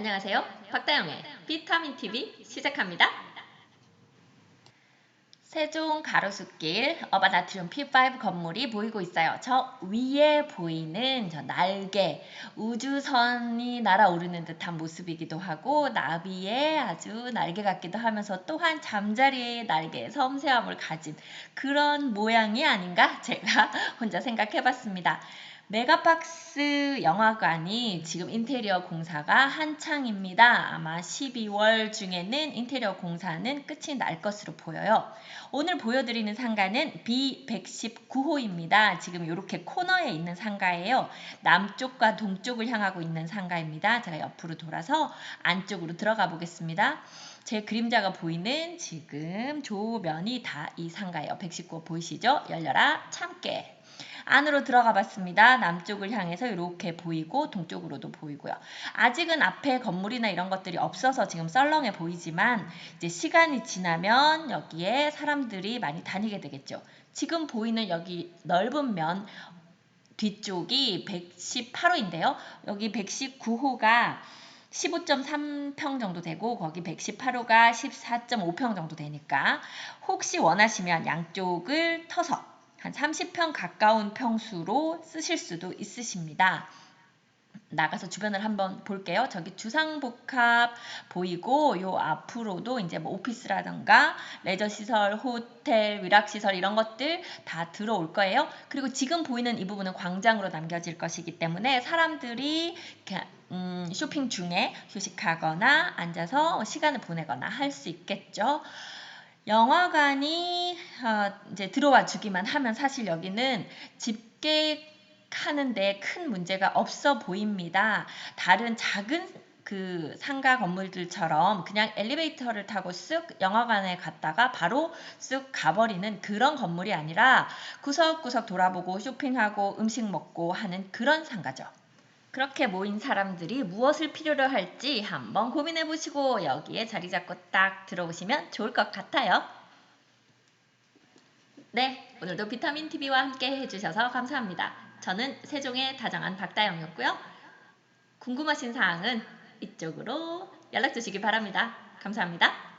안녕하세요. 박다영의 비타민 TV 시작합니다. 세종 가로수길 어바나트륨 P5 건물이 보이고 있어요. 저 위에 보이는 저 날개, 우주선이 날아오르는 듯한 모습이기도 하고 나비의 아주 날개 같기도 하면서 또한 잠자리의 날개의 섬세함을 가진 그런 모양이 아닌가 제가 혼자 생각해봤습니다. 메가박스 영화관이 지금 인테리어 공사가 한창입니다. 아마 12월 중에는 인테리어 공사는 끝이 날 것으로 보여요. 오늘 보여드리는 상가는 B119호입니다. 지금 이렇게 코너에 있는 상가예요. 남쪽과 동쪽을 향하고 있는 상가입니다. 제가 옆으로 돌아서 안쪽으로 들어가 보겠습니다. 제 그림자가 보이는 지금 조면이 다 이 상가예요. 119호 보이시죠? 열려라 참깨. 안으로 들어가 봤습니다. 남쪽을 향해서 이렇게 보이고 동쪽으로도 보이고요. 아직은 앞에 건물이나 이런 것들이 없어서 지금 썰렁해 보이지만 이제 시간이 지나면 여기에 사람들이 많이 다니게 되겠죠. 지금 보이는 여기 넓은 면 뒤쪽이 118호인데요. 여기 119호가 15.3평 정도 되고 거기 118호가 14.5평 정도 되니까 혹시 원하시면 양쪽을 터서 한 30평 가까운 평수로 쓰실 수도 있으십니다. 나가서 주변을 한번 볼게요. 저기 주상복합 보이고 요 앞으로도 이제 뭐 오피스라든가 레저 시설, 호텔, 위락 시설 이런 것들 다 들어올 거예요. 그리고 지금 보이는 이 부분은 광장으로 남겨질 것이기 때문에 사람들이 음, 쇼핑 중에 휴식하거나 앉아서 시간을 보내거나 할 수 있겠죠. 영화관이 어, 이제 들어와 주기만 하면 사실 여기는 집계하는데 큰 문제가 없어 보입니다. 다른 작은 그 상가 건물들처럼 그냥 엘리베이터를 타고 쓱 영화관에 갔다가 바로 쓱 가버리는 그런 건물이 아니라 구석구석 돌아보고 쇼핑하고 음식 먹고 하는 그런 상가죠. 그렇게 모인 사람들이 무엇을 필요로 할지 한번 고민해 보시고 여기에 자리 잡고 딱 들어오시면 좋을 것 같아요. 네, 오늘도 비타민 TV와 함께 해주셔서 감사합니다. 저는 세종의 다정한 박다영이었고요. 궁금하신 사항은 이쪽으로 연락 주시기 바랍니다. 감사합니다.